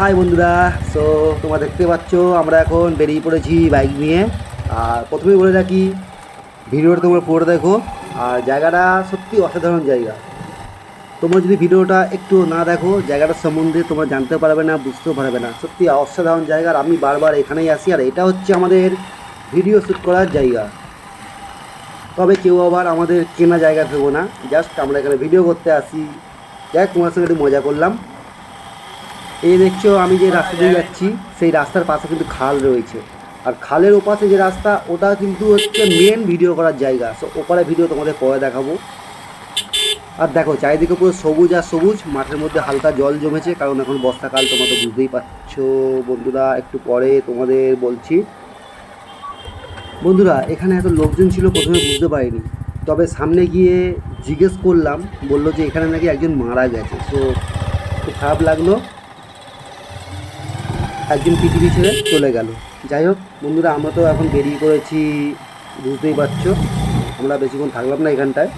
High বন্ধুরা so তোমরা দেখতে পাচ্ছ, আমরা এখন বেরিয়ে পড়েছি বাইক নিয়ে। আর প্রথমেই বলে রাখি, ভিডিওটা তোমরা পুরোটা দেখো। আর জায়গাটা সত্যি অসাধারণ জায়গা। তোমরা যদি ভিডিওটা একটু না দেখো জায়গাটার সম্বন্ধে তোমরা জানতে পারবে না, বুঝতেও পারবে না। সত্যি অসাধারণ জায়গা, আর আমি বারবার এখানেই আসি, আর এটা হচ্ছে আমাদের ভিডিও শ্যুট করার জায়গা। তবে কেউ আবার আমাদের কেনা জায়গা ভেবো না জাস্ট আমরা এখানে ভিডিও করতে আসি। দেখ তোমার সঙ্গে একটু মজা করলাম। এই দেখছ আমি যে রাস্তা দিয়ে যাচ্ছি, সেই রাস্তার পাশে কিন্তু খাল রয়েছে। আর খালের ওপাশে যে রাস্তা, ওটা কিন্তু হচ্ছে মেন ভিডিও করার জায়গা। সো ওপারে ভিডিও তোমাদের পরে দেখাবো। আর দেখো, চারিদিকে পুরো সবুজ আর সবুজ, মাঠের মধ্যে হালকা জল জমেছে, কারণ এখন বর্ষাকাল, তোমরা তো বুঝতেই পারছ বন্ধুরা, একটু পরে তোমাদের বলছি। বন্ধুরা, এখানে এত লোকজন ছিল, প্রথমে বুঝতে পারিনি। তবে সামনে গিয়ে জিজ্ঞেস করলাম, বলল যে এখানে নাকি একজন মারা গেছে। সো খুব খারাপ লাগল। একজন পৃথিবী ছেড়ে চলে গেল। যাই হোক, বন্ধুরা, আমরা তো এখন বেরিয়ে পড়েছি, বুঝতেই পারছ। আমরা বেশিক্ষণ থাকলাম না এখানটায়।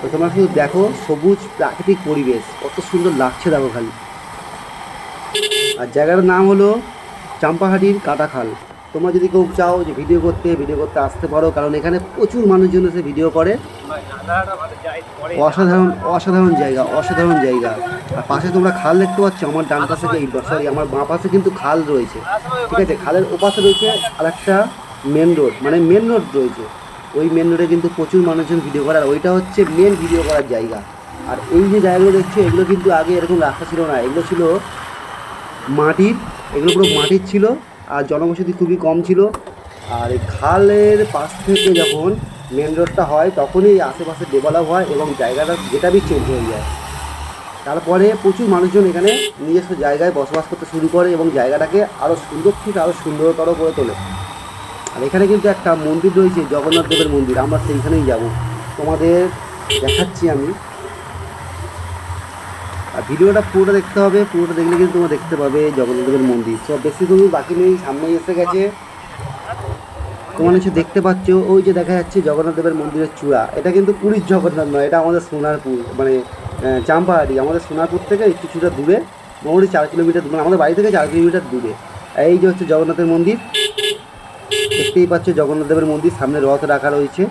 তো তোমরা শুধু দেখো সবুজ প্রাকৃতিক পরিবেশ, কত সুন্দর লাগছে দেখো খালি। আর জায়গাটার নাম হলো চাম্পাহাটির কাটাখাল। তোমরা যদি কেউ চাও যে ভিডিও করতে ভিডিও করতে আসতে পারো, কারণ এখানে প্রচুর মানুষজন এসে ভিডিও করে। অসাধারণ অসাধারণ জায়গা অসাধারণ জায়গা। আর পাশে তোমরা খাল দেখতে পাচ্ছ, আমার ডান পাশে এই সরি আমার বাঁ পাশে কিন্তু খাল রয়েছে। ঠিক আছে, খালের ওপাশে রয়েছে আর একটা মেন রোড মানে মেন রোড রয়েছে। ওই মেন রোডে কিন্তু প্রচুর মানুষজন ভিডিও করে, আর ওইটা হচ্ছে মেন ভিডিও করার জায়গা। আর এই যে জায়গাগুলো দেখছ, এগুলো কিন্তু আগে এরকম রাস্তা ছিল না। এগুলো ছিল মাটির, এগুলো পুরো মাটির ছিল, আর জনবসতি খুবই কম ছিল। আর খালের পাশ থেকে যখন মেন রোডটা হয়, তখনই আশেপাশে ডেভেলপ হয় এবং জায়গাটা যেটাবি চেঞ্জ হয়ে যায়। তারপরে প্রচুর মানুষজন এখানে নিজস্ব জায়গায় বসবাস করতে শুরু করে এবং জায়গাটাকে আরও সুন্দর থেকে আরও সুন্দরতর করে তোলে। আর এখানে কিন্তু একটা মন্দির রয়েছে, জগন্নাথ দেবের মন্দির, আমরা সেইখানেই যাব। তোমাদের দেখাচ্ছি আমি। আর ভিডিওটা পুরোটা দেখতে হবে, পুরোটা দেখলে কিন্তু তোমরা দেখতে পাবে জগন্নাথ দেবের মন্দির। সব বেশি দূর বাকি নেই, সামনেই এসে গেছে। তোমরা নিশ্চয় দেখতে পাচ্ছ, ওই যে দেখা যাচ্ছে জগন্নাথ দেবের মন্দিরের চূড়া। এটা কিন্তু পুরীর জগন্নাথ নয়, এটা আমাদের সোনারপুর মানে চাম্পাহাড়ি। আমাদের সোনারপুর থেকে কিছুটা দূরে, মোটামুটি চার কিলোমিটার দূরে আমাদের বাড়ি থেকে চার কিলোমিটার দূরে। এই যে হচ্ছে জগন্নাথের মন্দির, দেখতেই পাচ্ছ জগন্নাথ দেবের মন্দির, সামনে রথ রাখা রয়েছে।